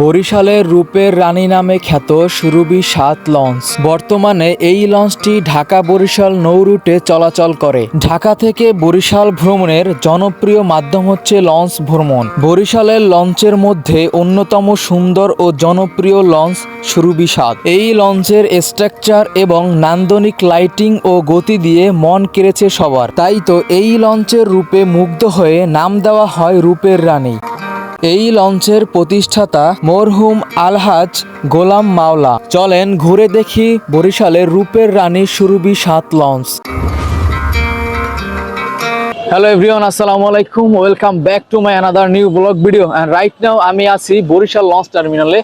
বরিশালের রূপের রানী নামে খ্যাত সুরভি সাত লঞ্চ। বর্তমানে এই লঞ্চটি ঢাকা বরিশাল নৌ রুটে চলাচল করে। ঢাকা থেকে বরিশাল ভ্রমণের জনপ্রিয় মাধ্যম হচ্ছে লঞ্চ ভ্রমণ। বরিশালের লঞ্চের মধ্যে অন্যতম সুন্দর ও জনপ্রিয় লঞ্চ সুরভি সাত। এই লঞ্চের স্ট্রাকচার এবং নান্দনিক লাইটিং ও গতি দিয়ে মন কেড়েছে সবার। তাই তো এই লঞ্চের রূপে মুগ্ধ হয়ে নাম দেওয়া হয় রূপের রানী। এই লঞ্চের প্রতিষ্ঠাতা মরহুম আলহাজ গোলাম মাওলা। চলেন ঘুরে দেখি বরিশালের রূপের রানী সুরভি সাত লঞ্চ। হ্যালো এভরিওয়ান আসসালামু আলাইকুম। Welcome back to my another new blog video and right now আমি আছি বরিশাল লঞ্চ টার্মিনালে।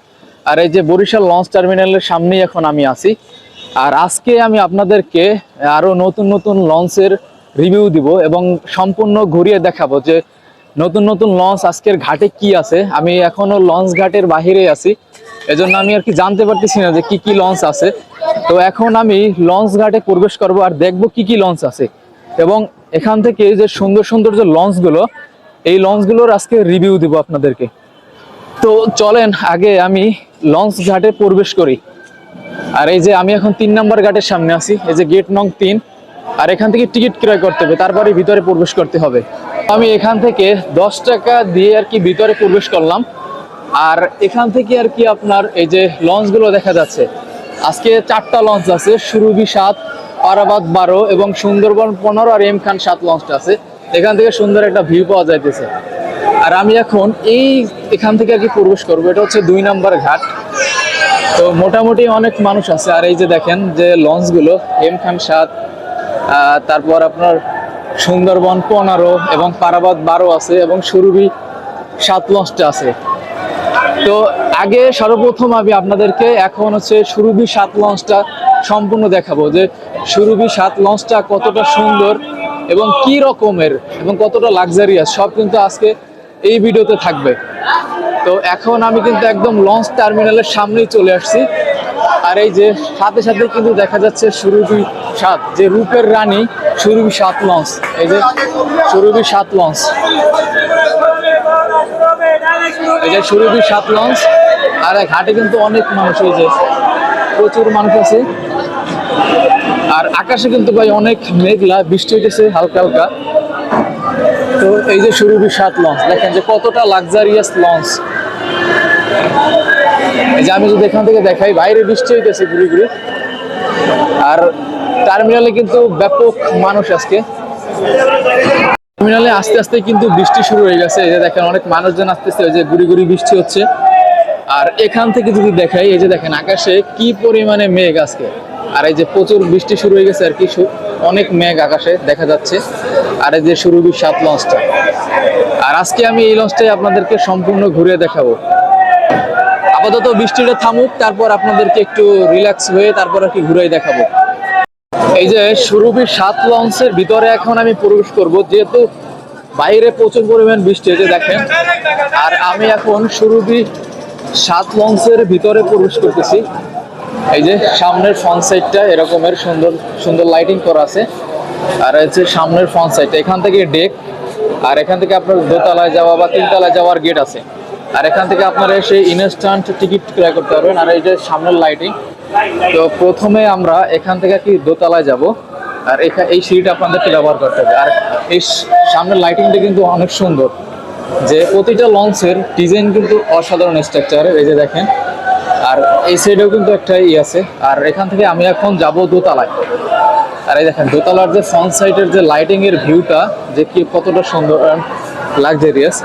আর এই যে বরিশাল লঞ্চ টার্মিনালের সামনেই এখন আমি আছি। আর আজকে আমি আপনাদেরকে আরও নতুন নতুন লঞ্চের রিভিউ দিব এবং সম্পূর্ণ ঘুরিয়ে দেখাবো যে নতুন নতুন লঞ্চ আজকের ঘাটে কি আছে? আমি এখনও লঞ্চ ঘাটের বাহিরে আছি। এজন্য আমি আর কি জানতে পারতেছি না যে কি কি লঞ্চ আছে। তো এখন আমি লঞ্চ ঘাটে প্রবেশ করব আর দেখব কি কি লঞ্চ আছে। এবং এখান থেকে যে সুন্দর সুন্দর যে লঞ্চগুলো এই লঞ্চগুলোর আজকে রিভিউ দিব আপনাদেরকে। তো চলেন, আগে আমি লঞ্চ ঘাটে প্রবেশ করি। আর এই যে আমি এখন তিন নম্বর ঘাটের সামনে আছি, এই যে গেট নং তিন। আর এখান থেকে টিকিট ক্রয় করতে হবে, তারপরে ভিতরে প্রবেশ করতে হবে। আমি এখান থেকে দশ টাকা দিয়ে আর কি ভিতরে প্রবেশ করলাম। আর এখান থেকে আর কি আপনার এই যে লঞ্চগুলো দেখা যাচ্ছে, আজকে চারটা লঞ্চ আছে, সুরভি সাত পারাবাদ বারো এবং সুন্দরবন পনেরো আর এম খান সাত লঞ্চটা আছে। এখান থেকে সুন্দর একটা ভিউ পাওয়া যাইতেছে। আর আমি এখন এই এখান থেকে আর কি প্রবেশ করব, এটা হচ্ছে দুই নাম্বার ঘাট। তো মোটামুটি অনেক মানুষ আছে, আর এই যে দেখেন যে লঞ্চগুলো এম খান সাত তারপর আপনার সুন্দরবন পনেরো এবং পারাবাদ বারো আছে এবং সুরভি সাত লঞ্চটা আছে। তো আগে সর্বপ্রথম আমি আপনাদেরকে এখন হচ্ছে সুরভি সাত লঞ্চটা সম্পূর্ণ দেখাবো যে সুরভি সাত লঞ্চটা কতটা সুন্দর এবং কি রকমের এবং কতটা লাক্সারিয়াস সব কিন্তু আজকে এই ভিডিওতে থাকবে। তো এখন আমি কিন্তু একদম লঞ্চ টার্মিনালের সামনেই চলে আসছি। আর এই যে সাথে সাথে কিন্তু দেখা যাচ্ছে সুরভি সাত, যে রূপের রানী সুরভি সাত লঞ্চ, এই যে সুরভি সাত লঞ্চ। এই যে সুরভি সাত লঞ্চ, আর ঘাটে কিন্তু অনেক মানুষ এই যে প্রচুর মানুষ আছে। আর আকাশে কিন্তু ভাই অনেক মেঘলা, বৃষ্টি হইতেছে হালকা হালকা। তো এই যে সুরভি সাত লঞ্চ, দেখেন যে কতটা লাক্সারিয়াস লঞ্চ। এই যে আমি যদি এখান থেকে দেখাই, বাইরে বৃষ্টি হইতেছে ঘুরে ঘুরে। আর টার্মিনালে কিন্তু ব্যাপক মানুষ আজকে। টার্মিনালে আস্তে আস্তে কিন্তু বৃষ্টি শুরু হয়ে গেছে। এই যে দেখেন, অনেক মানুষজন আসতেছে ওই যে গুড়ি গুড়ি বৃষ্টি হচ্ছে। আর এখান থেকে যদি দেখাই, এই যে দেখেন, আকাশে কি পরিমাণে মেঘ আজকে। আর এই যে প্রচুর বৃষ্টি শুরু হয়ে গেছে আর কি অনেক মেঘ আকাশে দেখা যাচ্ছে। আর এই যে সুরভির সাত লঞ্চটা। আর আজকে আমি এই লঞ্চটাই আপনাদেরকে সম্পূর্ণ ঘুরে দেখাবো। আপাতত বৃষ্টিটা থামুক, তারপর আপনাদেরকে একটু রিল্যাক্স হয়ে তারপর আর কি ঘুরাই দেখাবো। এই যে সুরভির সাত লঞ্চের ভিতরে এখন আমি প্রবেশ করব, যেহেতু বাইরে প্রচুর পরিমাণ বৃষ্টি হয়েছে, দেখেন। আর আমি এখন সুরভি সাত লঞ্চের ভিতরে প্রবেশ করতেছি। এই যে সামনের ফ্রন্ট সাইডটা এরকমের সুন্দর সুন্দর লাইটিং করা আছে। আর হচ্ছে সামনের ফ্রন্ট সাইডটা এখান থেকে ডেক আর এখান থেকে আপনার দোতলায় যাওয়া বা তিনতলায় যাওয়ার গেট আছে। আর এখান থেকে আপনারা এসে ইনস্ট্যান্ট টিকিট ক্রয় করতে পারবেন। আর এই যে সামনের লাইটিং তো প্রথমে আমরা এখান থেকে কি দোতলায় যাব, আর এই সিঁড়িটা আপনাদেরকে ব্যবহার করতে হবে। আর এই সামনের লাইটিংটা কিন্তু অনেক সুন্দর। যে প্রতিটা লঞ্চের ডিজাইন কিন্তু অসাধারণ স্ট্রাকচারের এই যে দেখেন। আর এই সাইডেও কিন্তু একটা ই আছে। আর এখান থেকে আমি এখন যাব দোতলায়। আর এই দেখেন, দোতলার যে ফ্রন্ট সাইডের যে লাইটিং এর ভিউটা যে কি কতটা সুন্দর লাক্সারিয়াস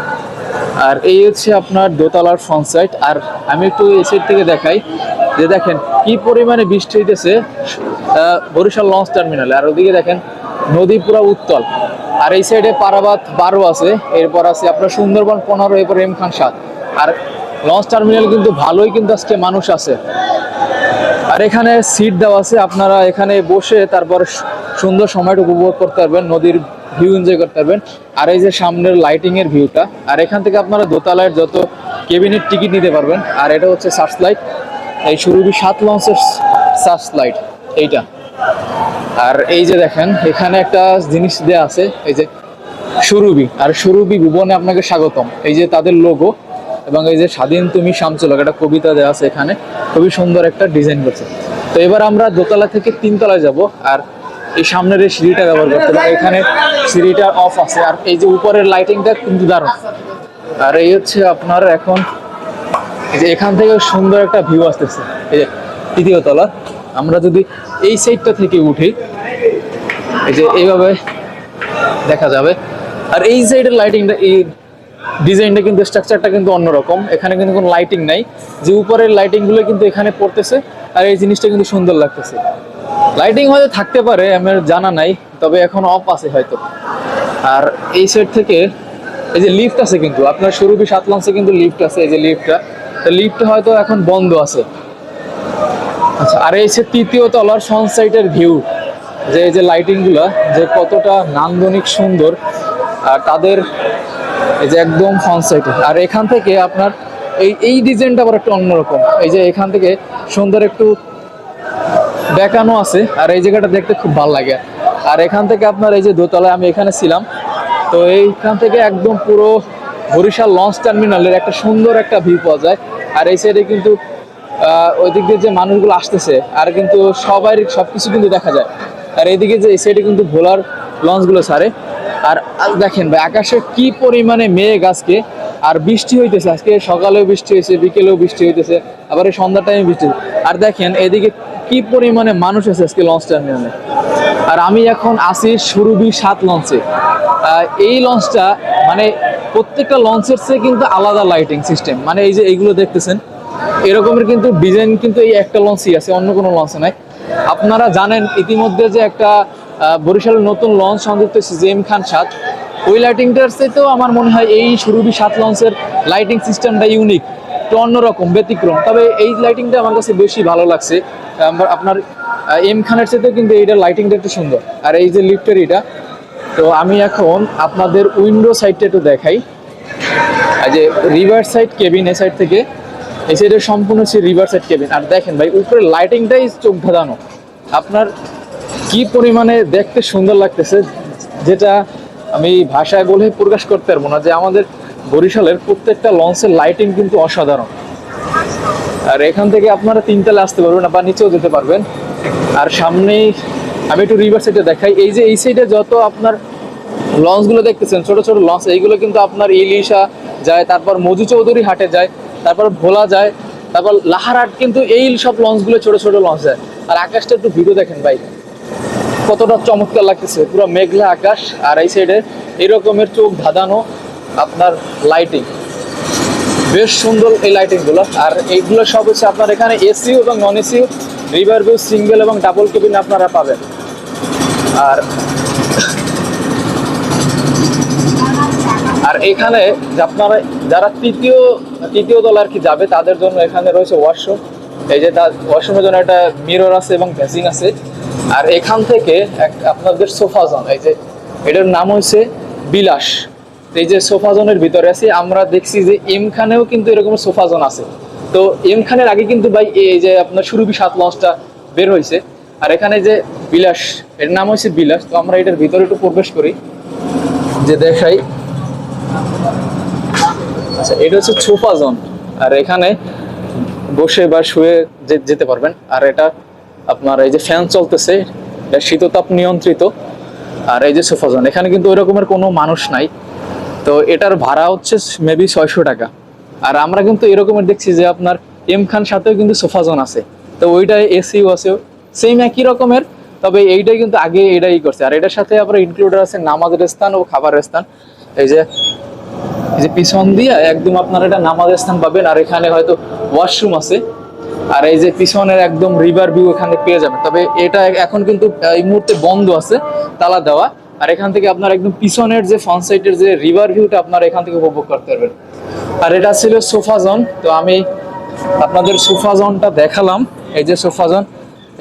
আর এই হচ্ছে আপনার দোতলার ফ্রন্ট সাইড আর আমি একটু এই সাইড থেকে দেখাই। যে দেখেন কি পরিমাণে বৃষ্টি হইতেছে বরিশাল লঞ্চ টার্মিনালে। আর ওদিকে দেখেন, নদী পুরো উত্তল। আর এই সাইডে পারাবাত বারো আছে, এরপর আছে আপনার সুন্দরবন পনেরো, এরপর এম খান সাত। আর লঞ্চ টার্মিনাল কিন্তু ভালোই কিন্তু আজকে মানুষ আছে। আর এখানে সিট দেওয়া আছে, আপনারা এখানে বসে তারপর সুন্দর সময়টা উপভোগ করতে পারবেন, নদীর ভিউ এনজয় করতে পারবেন। আর এই যে সামনের লাইটিং এর ভিউটা আর এখান থেকে আপনারা দোতলায় যত কেবিনের টিকিট নিতে পারবেন, আর এটা হচ্ছে সার্চ লাইট এই সুরভি সাত লঞ্চের সার্চ লাইট, এইটা। আর এই যে দেখেন, এখানে একটা জিনিস দেয়া আছে, এই যে সুরভি আর সুরভি ভুবনে আপনাকে স্বাগতম। এই যে তাদের লোগো এবং এই যে স্বাধীন তুমি শামচলক একটা কবিতা দেওয়া আছে এখানে। খুবই সুন্দর একটা ডিজাইন করছে। তো এবার আমরা দোতলা থেকে তিনতলায় যাব, আর এই সামনের এই সিঁড়িটা ব্যবহার করতে হবে। এখানে সিঁড়িটা অফ আছে, আর এই যে উপরের লাইটিংটা কিন্তু দারুণ। আর এই হচ্ছে আপনার এখন যে এখান থেকে সুন্দর একটা ভিউ আসতেছে। এই যে তৃতীয় তলা। আমরা যদি এই সাইডটা থেকে উঠি, এই যে এইভাবে দেখা যাবে। আর এই সাইডের লাইটিংটা এই ডিজাইনটা কিন্তু স্ট্রাকচারটা কিন্তু অন্যরকম। এখানে কিন্তু কোনো লাইটিং নাই। যে উপরের লাইটিংগুলো কিন্তু এখানে পড়তেছে, আর এই জিনিসটা কিন্তু সুন্দর লাগতেছে। লাইটিং হয়তো থাকতে পারে, আমার জানা নাই, তবে এখন অফ আছে হয়তো। আর এই সাইড থেকে, এই যে লিফট আছে কিন্তু, আপনার সুরভি সাত লঞ্চে কিন্তু লিফট আছে, এই যে লিফটটা তো লিফটটা হয়তো এখন বন্ধ আছে। আচ্ছা আর এই যে তৃতীয় তলার সানসাইটের ভিউ যে এই যে লাইটিংগুলা, যে কতটা নান্দনিক সুন্দর, আর তাদের এই যে একদম সানসাইটে আর এখান থেকে আপনার এই এই ডিজাইনটা আবার একটু অন্যরকম। এই যে এখান থেকে সুন্দর একটু দেখানো আছে, আর এই জায়গাটা দেখতে খুব ভালো লাগে। আর এখান থেকে আপনার এই যে দোতলায় আমি এখানে ছিলাম, তো এইখান থেকে একদম পুরো বরিশাল লঞ্চ টার্মিনালের একটা সুন্দর একটা ভিউ পাওয়া যায়। আর এই সাইডে কিন্তু ওই দিক দিয়ে যে মানুষগুলো আসতেছে, আর কিন্তু সবাই সবকিছু কিন্তু দেখা যায়। আর এইদিকে যে এই সাইডে কিন্তু ভোলার লঞ্চগুলো ছাড়ে। আর দেখেন ভাই, আকাশে কি পরিমাণে মেঘ আজকে, আর বৃষ্টি হইতেছে। আজকে সকালেও বৃষ্টি হয়েছে বিকেলেও বৃষ্টি হইতেছে, আবার এই সন্ধ্যার টাইমে বৃষ্টি। আর দেখেন এদিকে কি পরিমাণে মানুষ আছে আজকে লঞ্চ টার্মিনালে। আর আমি এখন আসি সুরভি সাত লঞ্চে। এই লঞ্চটা মানে প্রত্যেকটা লঞ্চের চেয়ে কিন্তু আলাদা লাইটিং সিস্টেম মানে এই যে এইগুলো দেখতেছেন, এরকমের কিন্তু ডিজাইন কিন্তু এই একটা লঞ্চই আছে, অন্য কোনো লঞ্চে নাই। আপনারা জানেন ইতিমধ্যে যে একটা বরিশালের নতুন লঞ্চ সংযুক্ত হয়েছে জেম খান সাত ওই লাইটিংটার চাইতেও আমার মনে হয় এই সুরভি সাত লঞ্চের লাইটিং সিস্টেমটা ইউনিক একটু অন্যরকম ব্যতিক্রম। তবে এই লাইটিংটা আমার কাছে বেশি ভালো লাগছে। আপনার এম খানের চাইতেও কিন্তু এইটার লাইটিংটা একটু সুন্দর। আর এই যে লিফটের এটা তো আমি এখন আপনাদের উইন্ডো সাইডটা একটু দেখাই। যে রিভার সাইড কেবিন এ সাইড থেকে। এই সাইডে সম্পূর্ণ হচ্ছে রিভার সাইড কেবিন। আর দেখেন ভাই, উপরে লাইটিংটাই চোখ ধাঁধানো। আপনার কি পরিমাণে দেখতে সুন্দর লাগতেছে, যেটা আমি ভাষায় বলে প্রকাশ করতে পারব না, যে আমাদের বরিশালের প্রত্যেকটা লঞ্চের লাইটিং কিন্তু অসাধারণ। আর এখান থেকে আপনারা তিনতলা আসতে পারবেন বা নিচেও যেতে পারবেন। আর সামনেই আমি একটু রিভার সাইডে দেখাই। এই যে এই সাইডে যত আপনার লঞ্চগুলো দেখতেছেন, ছোট ছোট লঞ্চ এইগুলো কিন্তু আপনার ইলিশা যায়, তারপর মজু চৌধুরী হাটে যায়, তারপর ভোলা যায়, তারপর লাহারহাট কিন্তু এই সব লঞ্চগুলো ছোট ছোট লঞ্চ যায়। আর আকাশটা একটু ভিডিও দেখেন ভাই। কতটা চমৎকার লাগতেছে, পুরো মেঘলা আকাশ। আর এই সাইডে এরকমের চোখ ধাঁধানো আপনার লাইটিং বেশ সুন্দর এই লাইটিংগুলো আর এইগুলো সব হচ্ছে আপনার এখানে এসিও এবং নন এসিও রিভার ভিউ সিঙ্গেল এবং ডাবল কেবিন আপনারা পাবেন। আর আর এখানে আপনারা, যারা তৃতীয় তৃতীয় দল আর কি যাবে, তাদের জন্য এখানে রয়েছে ওয়াশরুম এই যে তার ওয়াশরুমের জন্য একটা মিরর আছে এবং ভেসিং আছে। আর এখান থেকে এক আপনাদের সোফা জোন এই যে এটার নাম হয়েছে বিলাস। এই যে সোফা জোনের ভিতরে আছি, আমরা দেখছি যে এম খানেও কিন্তু এরকম সোফা জোন আছে। তো এম খানের আগে কিন্তু ভাই এই যে আপনার সুরভি সাত লঞ্চটা বের হয়েছে। আর এখানে যে বিলাস, এর নাম হয়েছে বিলাস, তো আমরা এটার ভিতরে একটু প্রবেশ করি, যে দেখাই। আচ্ছা এটা হচ্ছে সোফা জোন। আর এখানে বসে বা শুয়ে যেতে পারবেন। আর এটা আপনার এই যে ফ্যান চলতেছে, এটা শীততাপ নিয়ন্ত্রিত। আর এই যে সোফা জোন, এখানে কিন্তু ওই রকমের কোনো মানুষ নাই। তো এটার ভাড়া হচ্ছে মেবি ছয়শো টাকা। আর আমরা কিন্তু এরকমের দেখছি যে আপনার এম খান সাথেও কিন্তু সোফা জোন আছে। তো ওইটাই এসিও আছে সেম একই রকমের, তবে এইটাই কিন্তু আগে এটাই করছে। আর এটার সাথে আবার ইনক্লুডেড আছে নামাজের স্থান ও খাবারের স্থান। এই যে এই যে পিছন দিয়ে একদম আপনার এটা নামাজের স্থান পাবেন, আর এখানে হয়তো ওয়াশরুম আছে। আর এই যে পিছনের একদম রিভার ভিউ এখানে পেয়ে যাবেন। তবে এটা এখন কিন্তু এই মুহূর্তে বন্ধ আছে, তালা দেওয়া। আর এখান থেকে আপনার একদম পিছনের যে ফ্রন্ট সাইডের যে রিভার ভিউটা আপনারা এখান থেকে উপভোগ করতে পারবেন। আর এটা ছিল সোফা জোন। তো আমি আপনাদের সোফা জোনটা দেখালাম। এই যে সোফা জোন,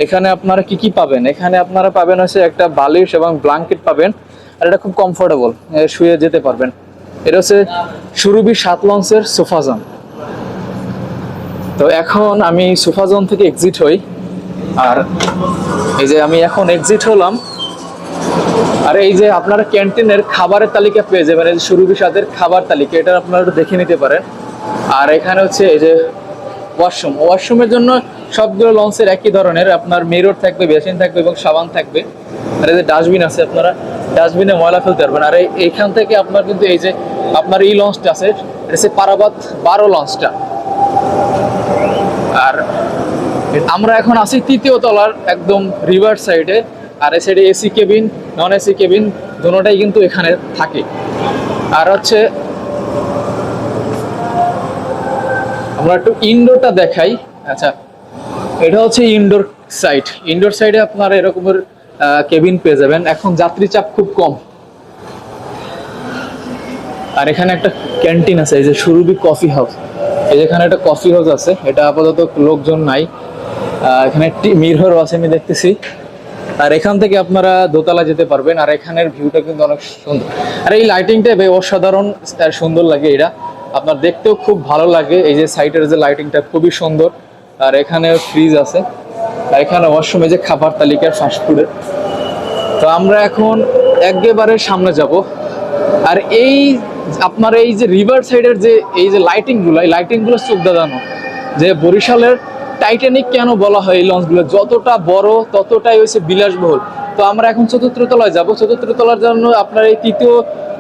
এখানে আপনারা কি কি পাবেন? এখানে আপনারা পাবেন হচ্ছে একটা বালিশ এবং ব্ল্যাঙ্কেট পাবেন। আর এটা খুব কমফোর্টেবল শুয়ে যেতে পারবেন। এটা হচ্ছে সুরভি সাত লঞ্চের সোফা জোন। তো এখন আমি সোফা জোন থেকে এক্সিট হই। আর এই যে আমি এখন এক্সিট হলাম। আর এই যে আপনারা ক্যান্টিনের খাবারের তালিকা পেয়ে যাবেন, এই যে সুরভি সাদের খাবার তালিকা, এটা আপনারা একটু দেখে নিতে পারেন। আর এখানে হচ্ছে এই যে ওয়াশরুম ওয়াশরুমের জন্য সবগুলো লঞ্চের একই ধরনের, আপনার মিরর থাকবে, বেসিন থাকবে এবং সাবান থাকবে। আর এই যে ডাস্টবিন আছে, আপনারা ডাস্টবিনে ময়লা ফেলতে পারবেন। আর এই- এইখান থেকে আপনার কিন্তু এই যে আপনার এই লঞ্চটা আছে, এটা হচ্ছে পারাবাত বারো লঞ্চটা। আর আমরা এখন আছি তৃতীয় তলার একদম রিভার সাইডে আর এই সাইডে AC cabin non AC cabin দুটোটাই কিন্তু এখানে থাকে। আর হচ্ছে, আমরা একটু ইনডোরটা দেখাই। আচ্ছা এটা হচ্ছে ইনডোর সাইড ইনডোর সাইডে আপনারা এরকমের কেবিন পেয়ে যাবেন। এখন যাত্রী চাপ খুব কম। আর এখানে একটা ক্যান্টিন আছে, এই যে সুরভি কফি হাউস। এই যে এখানে একটা কফি হাউস আছে, এটা আপাতত লোকজন নাই। এখানে একটি মিরর আছে, আমি দেখতেছি। আর এখান থেকে আপনারা দোতলা যেতে পারবেন, আর এখানের ভিউটা কিন্তু অনেক সুন্দর। আর এই লাইটিংটা অসাধারণ আর সুন্দর লাগে এটা। আপনার দেখতেও খুব ভালো লাগে, এই যে সাইডের যে লাইটিংটা খুবই সুন্দর। আর এখানে ফ্রিজ আছে। আর এখানে ওয়াশরুমে যে খাবার তালিকার ফাস্টফুডের তো আমরা এখন একেবারে সামনে যাব। আর এই আপনার এই যে রিভার সাইডের যে, এই যে লাইটিংগুলো এই লাইটিংগুলো চোখ দাদানো যে বরিশালের টাইটানিক কেন বলা হয় এই লঞ্চগুলো যতটা বড়, ততটাই হচ্ছে বিলাসবহুল। তো আমরা এখন চতুর্থ তলায় যাব। চতুর্থ তলার জন্য আপনার এই তৃতীয়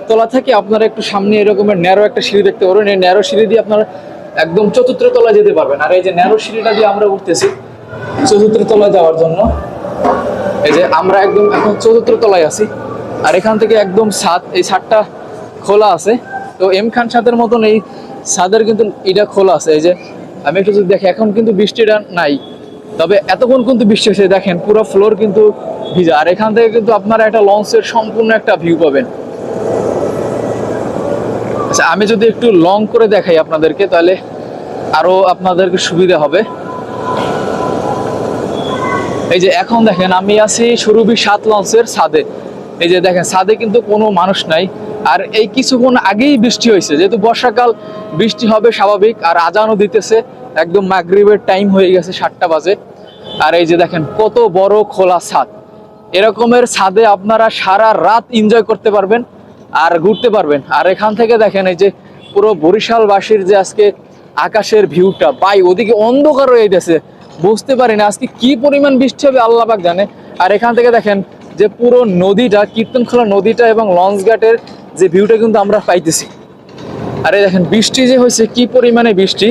তলা থেকে আপনারা একটু সামনে এরকমের ন্যারো একটা সিঁড়ি দেখতে পারবেন। এই ন্যারো সিঁড়ি দিয়ে আপনারা একদম চতুর্থ তলায় যেতে পারবেন। আর এই যে ন্যারো সিঁড়িটা দিয়ে আমরা উঠতেছি চতুর্থ তলায় যাওয়ার জন্য। এই যে আমরা একদম এখন চতুর্থ তলায় আছি। আর এখান থেকে একদম ছাদ, এই ছাদটা খোলা আছে। তো এম খান ছাদের মতন এই ছাদের কিন্তু এটা খোলা আছে। এই যে আমি একটু যদি দেখি, এখন কিন্তু বৃষ্টিটা নাই। তবে এতক্ষণ কিন্তু বৃষ্টি হয়েছে, দেখেন পুরো ফ্লোর কিন্তু ভিজা। আর এখান থেকে কিন্তু আপনারা একটা লঞ্চের সম্পূর্ণ একটা ভিউ পাবেন। আচ্ছা আমি যদি একটু লং করে দেখাই আপনাদেরকে, তাহলে আরও আপনাদেরকে সুবিধা হবে। এই যে এখন দেখেন, আমি আছি সুরভি সাত লঞ্চের ছাদে। এই যে দেখেন, ছাদে কিন্তু কোনো মানুষ নাই। আর এই কিছুক্ষণ আগেই বৃষ্টি হয়েছে। যেহেতু বর্ষাকাল, বৃষ্টি হবে স্বাভাবিক আর আজানও দিতেছে। একদম মাগরিবের টাইম হয়ে গেছে সাতটা বাজে। আর এই যে দেখেন, কত বড় খোলা ছাদ। এরকমের ছাদে আপনারা সারা রাত এনজয় করতে পারবেন আর ঘুরতে পারবেন। আর এখান থেকে দেখেন এই যে পুরো বরিশালবাসীর যে আজকে আকাশের ভিউটা বাই ওদিকে অন্ধকার হয়ে গেছে। বুঝতে পারি না, আজকে কি পরিমাণ বৃষ্টি হবে, আল্লাহ পাক জানে। আর এখান থেকে দেখেন যে পুরো নদীটা, কীর্তনখোলা নদীটা এবং লঞ্চ ঘাটের যে ভিউটা কিন্তু আমরা পাইতেছি। আরে দেখেন, বৃষ্টি যে হয়েছে, কি পরিমাণে বৃষ্টি,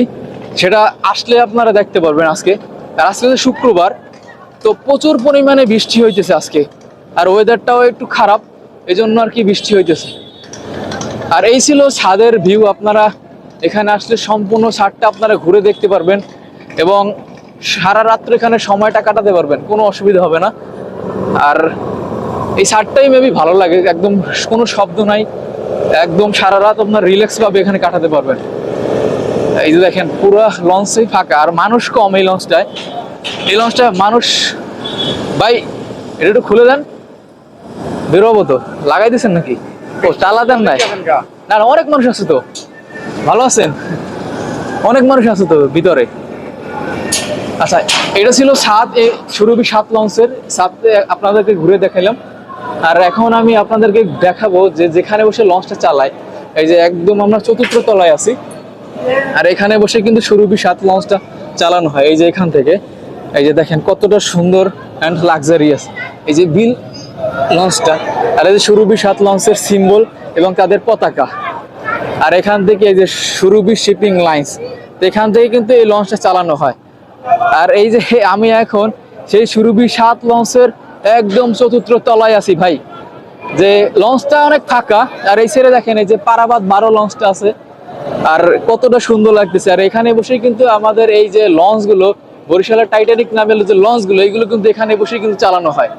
সেটা আসলে আপনারা দেখতে পারবেন আজকে। আর আজকে হচ্ছে শুক্রবার, তো প্রচুর পরিমাণে বৃষ্টি হইতেছে আজকে। আর ওয়েদারটাও একটু খারাপ এই জন্য আর কি বৃষ্টি হইতেছে। আর এই ছিল ছাদের ভিউ আপনারা এখানে আসলে সম্পূর্ণ ছাদটা আপনারা ঘুরে দেখতে পারবেন এবং সারা রাত্র এখানে সময়টা কাটাতে পারবেন, কোনো অসুবিধা হবে না। আর এই ছাদটাই মেবি ভালো লাগে একদম কোনো শব্দ নাই একদম সারা রাত আপনার রিল্যাক্স ভাবে এখানে কাটাতে পারবেন। এই যে দেখেন পুরো লঞ্চই ফাঁকা আর মানুষ কম এই লঞ্চটায়। এই লঞ্চটা মানুষ ভাই এটা একটু খুলে দেন। বেরোবো তো লাগাই দিয়েছেন নাকি? ও তালা দেন নাই। না, অনেক মানুষ আছে তো। ভালো আছেন? অনেক মানুষ আছে তো ভিতরে। আচ্ছা এটা ছিল সাত সুরভি সাত লঞ্চের, সাত আপনাদেরকে ঘুরে দেখালাম আর এখন আমি আপনাদেরকে দেখাবো যে যেখানে বসে লঞ্চটা চালায়, এই যে একদম আমরা চতুর্থ তলায় আছি। আর এখানে বসে কিন্তু সুরভি সাত লঞ্চটা চালানো হয়, এই যে এখান থেকে। এই যে দেখেন কতটা সুন্দর অ্যান্ড লাক্সারিয়াস এই যে বিল লঞ্চটা। আর এই যে সুরভি সাত লঞ্চের সিম্বল এবং তাদের পতাকা। আর এখান থেকে এই যে সুরভি শিপিং লাইন্স এখান থেকে কিন্তু এই লঞ্চটা চালানো হয়। আর এই যে আমি এখন সেই সুরভি সাত লঞ্চের একদম চতুর্থ তলায় আছি ভাই। যে লঞ্চটা অনেক ফাঁকা, আর এই ছেড়ে দেখেন এই যে পারাবাদ বারো লঞ্চটা আছে। আর কতটা সুন্দর লাগতেছে। আর এখানে বসে কিন্তু আমাদের এই যে লঞ্চগুলো, বরিশালের টাইটানিক নামের যে লঞ্চগুলো এইগুলো কিন্তু এখানে বসে কিন্তু চালানো হয়।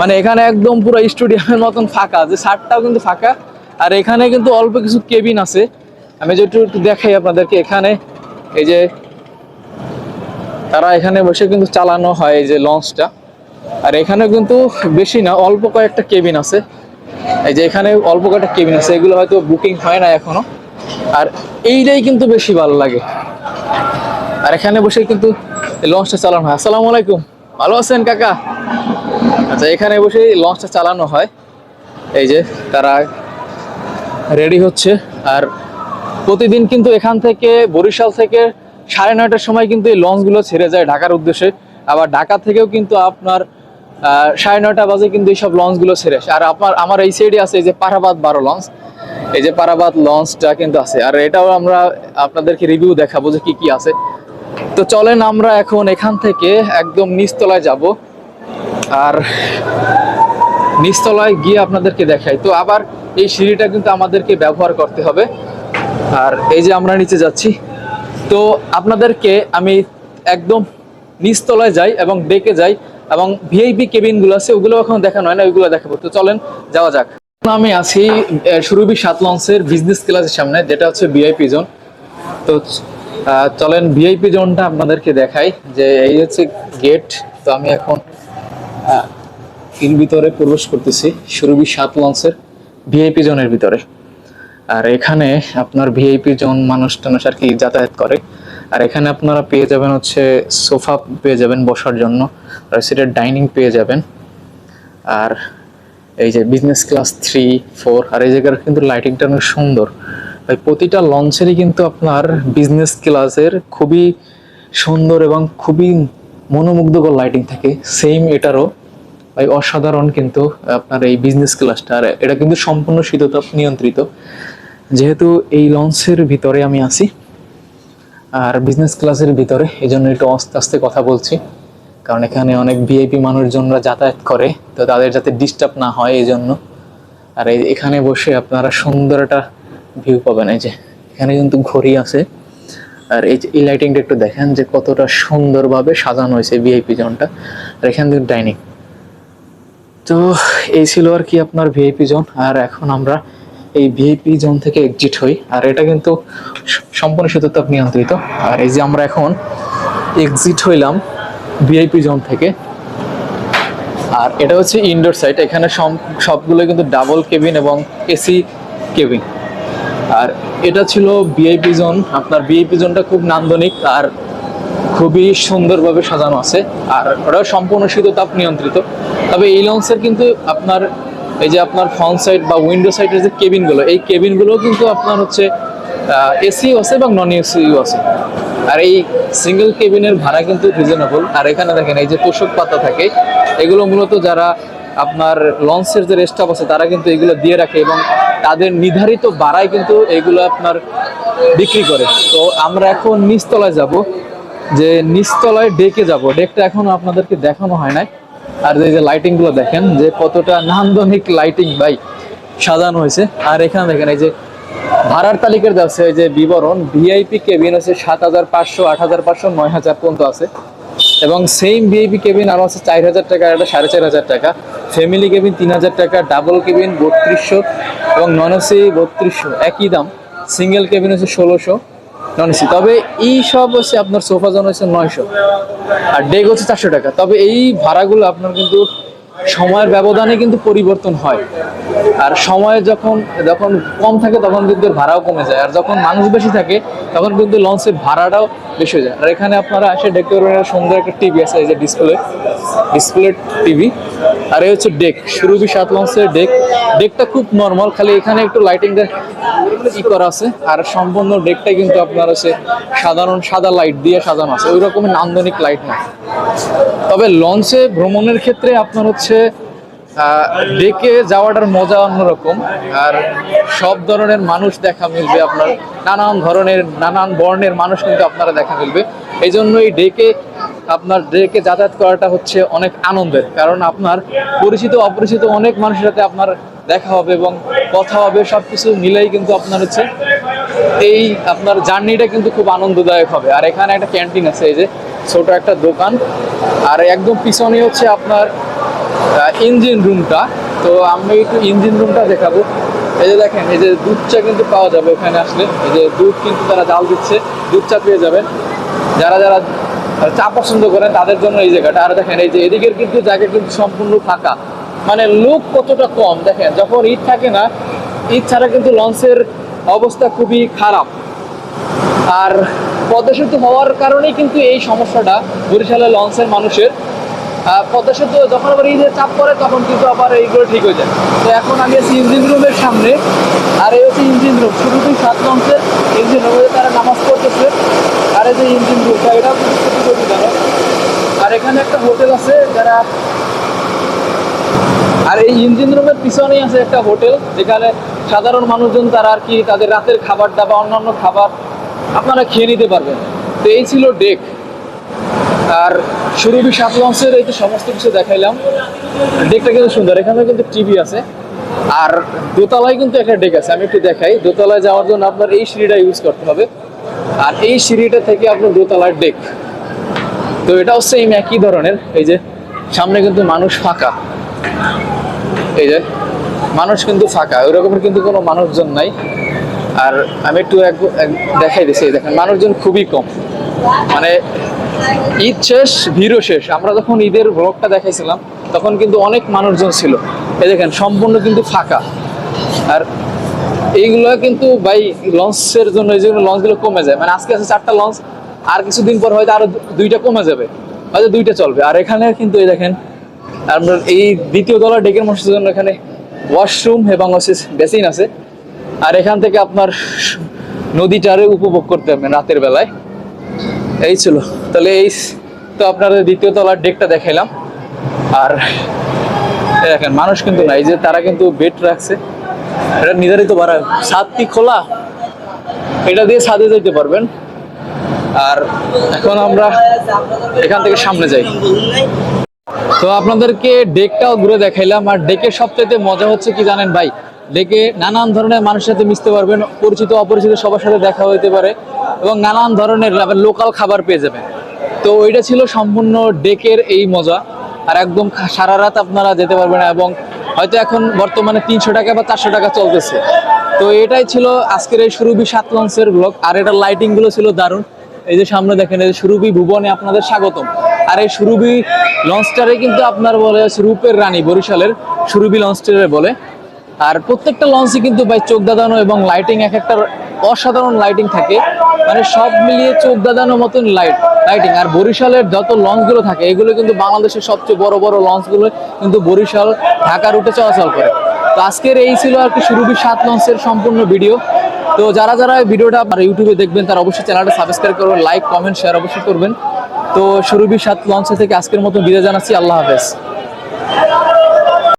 মানে এখানে একদম পুরো স্টুডিয়ামের মতন ফাঁকা। যে সারটাও কিন্তু ফাঁকা, আর এখানে কিন্তু অল্প কিছু কেবিন আছে। আমি যে একটু একটু দেখাই আপনাদেরকে, এখানে এই যে তারা এখানে বসে কিন্তু চালানো হয় এই যে লঞ্চটা। আর এখানে কিন্তু বেশি না, অল্প কয়েকটা কেবিন আছে। এই যে এখানে অল্প কয়েকটা কেবিন আছে, এগুলো হয়তো বুকিং হয় না এখনও। আর এইটাই কিন্তু বেশি ভালো লাগে। আর এখানে বসে কিন্তু লঞ্চটা চালানো হয়। আসসালামু আলাইকুম। ভালো আছেন কাকা? আচ্ছা এখানে বসে লঞ্চটা চালানো হয়। এই যে তারা রেডি হচ্ছে। আর প্রতিদিন কিন্তু এখান থেকে বরিশাল থেকে সাড়ে নয়টার সময় কিন্তু এই লঞ্চগুলো ছেড়ে যায় ঢাকার উদ্দেশ্যে। আবার ঢাকা থেকেও কিন্তু আপনার সাড়ে নয়টা বাজে কিন্তু এইসব লঞ্চগুলো ছেড়ে আসে। আর আপনার, আমার এই সাইডে আছে এই যে পারাবাদ বারো লঞ্চ। এই যে পারাবাদ লঞ্চটা কিন্তু আছে। আর এটাও আমরা আপনাদেরকে রিভিউ দেখাবো যে কি কি আছে। তো চলেন আমরা এখন এখান থেকে একদম নিচতলায় যাব। আর নিচতলায় গিয়ে আপনাদেরকে দেখাই। তো আবার এই সিঁড়িটা কিন্তু আমাদেরকে ব্যবহার করতে হবে। আর এই যে আমরা নিচে যাচ্ছি। তো আপনাদেরকে আমি একদম নিচতলায় যাই এবং ডেকে যাই এবং ভিআইপি কেবিনগুলো আছে, ওগুলো এখন দেখানো হয় না, ওইগুলো দেখাবো। তো চলেন, যাওয়া যাক। আমি আছি সুরভি সাত লঞ্চের বিজনেস ক্লাসের সামনে, যেটা হচ্ছে ভিআইপি জোন তো চলেন ভিআইপি জোনটা আপনাদেরকে দেখাই, যে এই হচ্ছে গেট তো আমি এখন এর ভিতরে প্রবেশ করতেছি, সুরভি সাত লঞ্চের ভিআইপি জোনের ভিতরে। আর এখানে আপনার ভিআইপি জোন মানুষ টানুষ আর কি যাতায়াত করে। আর এখানে আপনারা পেয়ে যাবেন হচ্ছে সোফা পেয়ে যাবেন বসার জন্য। আর ডাইনিং পেয়ে যাবেন। আর এই যে বিজনেস ক্লাস থ্রি ফোর আর এই জায়গার কিন্তু লাইটিংটা অনেক সুন্দর। ভাই, প্রতিটা লঞ্চেরই কিন্তু আপনার বিজনেস ক্লাসের খুবই সুন্দর এবং খুবই মনোমুগ্ধকর লাইটিং থাকে। সেম এটারও। ভাই, অসাধারণ কিন্তু আপনার এই বিজনেস ক্লাসটা আর এটা কিন্তু সম্পূর্ণ শীততাপ নিয়ন্ত্রিত। যেহেতু এই লঞ্চের ভিতরে আমি আছি, আর বিজনেস ক্লাসের ভিতরে এই জন্য একটু আস্তে আস্তে কথা বলছি। কারণ এখানে অনেক ভিআইপি মানুষজনরা যাতায়াত করে, তো তাদের যাতে ডিস্টার্ব না হয় এই জন্য আর এখানে বসে আপনারা সুন্দর একটা ভিউ পাবেন, এই যে এখানে কিন্তু ঘড়ি আছে। আর এই এই লাইটিংটা একটু দেখেন যে কতটা সুন্দরভাবে সাজানো হয়েছে ভিআইপি জোনটা। আর এখান থেকে ডাইনিং তো এই ছিল আর কি আপনার ভিআইপি জোন, আর এখন আমরা এই ভিআইপি জোন থেকে এক্সিট হই। আর এটা কিন্তু সম্পূর্ণ শীততাপ নিয়ন্ত্রিত। আর এই যে আমরা এখন এক্সিট হইলাম ভিআইপি জোন থেকে। আর এটা হচ্ছে ইনডোর সাইট এখানে সবগুলো কিন্তু ডাবল কেবিন এবং এসি কেবিন আর এটা ছিল ভিআইপি জোন আপনার ভিআইপি জোনটা খুব নান্দনিক আর খুবই সুন্দরভাবে সাজানো আছে। আর ওটাও সম্পূর্ণ শীততাপ নিয়ন্ত্রিত। তবে এই লঞ্চের কিন্তু আপনার এই যে আপনার ফ্রন্ট সাইড বা উইন্ডো সাইডের যে কেবিনগুলো এই কেবিনগুলো কিন্তু আপনার হচ্ছে এসিও আছে এবং নন এসিও আছে। আর এই সিঙ্গেল কেবিনের ভাড়া কিন্তু রিজনেবল আর এখানে দেখেন, এই যে তোষক পাতা থাকে, এগুলো মূলত যারা আপনার লঞ্চের যে স্টাফ আছে, তারা কিন্তু এগুলো দিয়ে রাখে এবং তাদের নির্ধারিত ভাড়ায় কিন্তু এগুলো আপনার বিক্রি করে। তো আমরা এখন নিচতলায় যাব। যে নিচতলায় ডেকে যাব। ডেকটা এখনও আপনাদেরকে দেখানো হয় নাই। আর এই যে লাইটিংগুলো দেখেন, যে কতটা নান্দনিক লাইটিং ভাই, সাজানো হয়েছে। আর এখানে দেখেন, এই যে ভাড়ার তালিকার যাচ্ছে এই যে বিবরণ ভিআইপি কেবিন আছে সাত হাজার পাঁচশো, আট হাজার পাঁচশো, নয় হাজার পর্যন্ত আছে। এবং সেম ভিআইপি কেবিন আরও আছে চার হাজার টাকা একটা সাড়ে চার হাজার টাকা। ফ্যামিলি কেবিন তিন হাজার টাকা ডাবল কেবিন বত্রিশশো, এবং নন এসি বত্রিশশো, একই দাম। সিঙ্গেল কেবিন হচ্ছে ষোলোশো। নন তবে এই সব হচ্ছে আপনার সোফা জন হচ্ছে নয়শো। আর ডেক হচ্ছে চারশো টাকা। তবে এই ভাড়াগুলো আপনার কিন্তু সময়ের ব্যবধানে কিন্তু পরিবর্তন হয়। আর সময় যখন যখন কম থাকে তখন কিন্তু ভাড়াও কমে যায়। আর যখন মানুষ বেশি থাকে, তখন কিন্তু লঞ্চের ভাড়াটাও বেশি হয়ে যায়। আর এখানে আপনারা আসে দেখতে পারবেন সুন্দর একটা টিভি আছে, এই যে ডিসপ্লে ডিসপ্লে টিভি আর এই হচ্ছে ডেক সুরভি সাত লঞ্চের ডেক ডেকটা খুব নর্মাল খালি এখানে একটু লাইটিংটা ই করা আছে। আর সম্পূর্ণ ডেকটাই কিন্তু আপনার হচ্ছে সাধারণ সাদা লাইট দিয়ে সাজানো আছে। ওই রকমের নান্দনিক লাইট না। তবে লঞ্চে ভ্রমণের ক্ষেত্রে আপনার হচ্ছে ডেকে যাওয়াটার মজা অন্যরকম। আর সব ধরনের মানুষ দেখা মিলবে আপনার। নানান ধরনের, নানান বর্ণের মানুষ কিন্তু আপনারা দেখা মিলবে। এই জন্য এই ডেকে, আপনার ডেকে যাতায়াত করাটা হচ্ছে অনেক আনন্দের। কারণ আপনার পরিচিত, অপরিচিত অনেক মানুষের সাথে আপনার দেখা হবে এবং কথা হবে সব কিছু মিলেই কিন্তু আপনার হচ্ছে এই আপনার জার্নিটা কিন্তু খুব আনন্দদায়ক হবে। আর এখানে একটা ক্যান্টিন আছে, এই যে ছোট একটা দোকান। আর একদম পিছনে হচ্ছে আপনার ইঞ্জিন রুমটা তো আমি একটু ইঞ্জিন রুমটা দেখাবো। এই যে দেখেন, এই যে দুধ কিন্তু পাওয়া যাবে এখানে আসলে। এই যে দুধ কিন্তু তারা জাল দিচ্ছে দুধ চা পেয়ে যাবেন। যারা যারা চা পছন্দ করেন, তাদের জন্য এই জায়গাটা। আর দেখেন, এই যে এদিকের কিন্তু জায়গা কিন্তু সম্পূর্ণ ফাঁকা। মানে লোক কতটা কম, দেখেন, যখন ঈদ থাকে না, ঈদ ছাড়া কিন্তু লঞ্চের অবস্থা খুবই খারাপ। আর পদ্মা সেতু হওয়ার কারণেই কিন্তু এই সমস্যাটা বরিশালের লঞ্চের মানুষের পদ্মা সেতু যখন আবার যে চাপ পড়ে, তখন কিন্তু আবার এইগুলো ঠিক হয়ে যায়। তো এখন আমি আছি ইঞ্জিন রুমের সামনে, আর এই হচ্ছে ইঞ্জিন রুম শুরুতেই সাত লঞ্চের ইঞ্জিন রুমে তারা নামাজ পড়তেছে। আর এই যে ইঞ্জিন রুমটা খুবই আর এখানে একটা হোটেল আছে যারা আর এই ইঞ্জিন রুমের পিছনেই আছে একটা হোটেল, যেখানে সাধারণ মানুষজন তারা আর কি তাদের রাতের খাবারটা বা অন্যান্য খাবার আপনারা খেয়ে নিতে পারবেন। তো এই ছিল ডেক আর সুরভি সাত লঞ্চের এই যে সমস্ত কিছু দেখাইলাম ডেকটা কিন্তু সুন্দর। এখানে কিন্তু টিভি আছে। আর দোতলায় কিন্তু একটা ডেক আছে, আমি একটু দেখাই। দোতলায় যাওয়ার জন্য আপনার এই সিঁড়িটা ইউজ করতে হবে। আর এই সিঁড়িটা থেকে আপনার দোতলার ডেক তো এটাও সেম একই ধরনের। এই যে, সামনে কিন্তু মানুষ ফাঁকা। এই যে, মানুষ কিন্তু ফাঁকা। ওই রকমের কিন্তু কোনো মানুষজন নাই। আর আমি একটু এক- এক- দেখাই দিছি দেখেন, মানুষজন খুবই কম। মানে ঈদ শেষ, ভিড়ও শেষ। আমরা যখন ঈদের ব্লগটা দেখাইছিলাম, তখন কিন্তু অনেক মানুষজন ছিল। এই দেখেন, সম্পূর্ণ কিন্তু ফাঁকা। আর এইগুলো কিন্তু বাই লঞ্চের জন্য, এই যেগুলো লঞ্চগুলো কমে যায়। মানে আজকে আছে চারটা লঞ্চ, আর কিছুদিন পর হয়তো আরও দুইটা কমে যাবে। হয়তো দুইটা চলবে। আর এখানে কিন্তু এই দেখেন আপনার এই দ্বিতীয় তলা ডেকের মানুষের জন্য এখানে ওয়াশরুম এবং বেসিন আছে। আর এখান থেকে আপনার নদীটারে উপভোগ করতে পারবেন রাতের বেলায়। এই ছিল। তাহলে এই তো আপনাদের দ্বিতীয় তলার ডেকটা দেখাইলাম। আর দেখেন, মানুষ কিন্তু নাই যে তারা কিন্তু বেড রাখছে। এটা নির্ধারিত ভাড়া ছাদ কি খোলা। এটা দিয়ে ছাদে যেতে পারবেন। আর এখন আমরা এখান থেকে সামনে যাই। তো আপনাদেরকে ডেকটাও ঘুরে দেখাইলাম। আর ডেকের সবচেয়ে মজা হচ্ছে কি জানেন ভাই? ডেকে নানান ধরনের মানুষের সাথে মিশতে পারবেন, পরিচিত, অপরিচিত সবার সাথে দেখা হইতে পারে এবং নানান ধরনের লোকাল খাবার পেয়ে যাবেন। তো ওইটা ছিল সম্পূর্ণ ডেকের এই মজা। আর একদম সারা রাত আপনারা যেতে পারবেন এবং হয়তো এখন বর্তমানে তিনশো টাকা বা চারশো টাকা চলতেছে। তো এটাই ছিল আজকের এই সুরভি সাত লঞ্চের ব্লগ আর এটা লাইটিংগুলো ছিল দারুণ। এই যে সামনে দেখেন, এই সুরভি ভুবনে আপনাদের স্বাগতম। আর এই সুরভি লঞ্চটারে কিন্তু আপনার বলে রূপের রানী বরিশালের সুরভি লঞ্চটারে বলে। আর প্রত্যেকটা লঞ্চই কিন্তু ভাই চোখ দাদানো এবং লাইটিং এক একটা অসাধারণ লাইটিং থাকে। মানে সব মিলিয়ে চোখ দাদানোর মতন লাইট লাইটিং আর বরিশালের যত লঞ্চগুলো থাকে, এগুলো কিন্তু বাংলাদেশের সবচেয়ে বড় বড় লঞ্চগুলো কিন্তু বরিশাল ঢাকা রুটে চলাচল করে। তো আজকের এই ছিল আর কি সুরভি সাত লঞ্চের সম্পূর্ণ ভিডিও তো যারা যারা ভিডিওটা আপনারা ইউটিউবে দেখবেন, তারা অবশ্যই চ্যানেলটা সাবস্ক্রাইব করবেন লাইক কমেন্ট শেয়ার অবশ্যই করবেন। তো সুরভি সাত লঞ্চ থেকে আজকের মতো বিদায় জানাচ্ছি, আল্লাহ হাফেজ।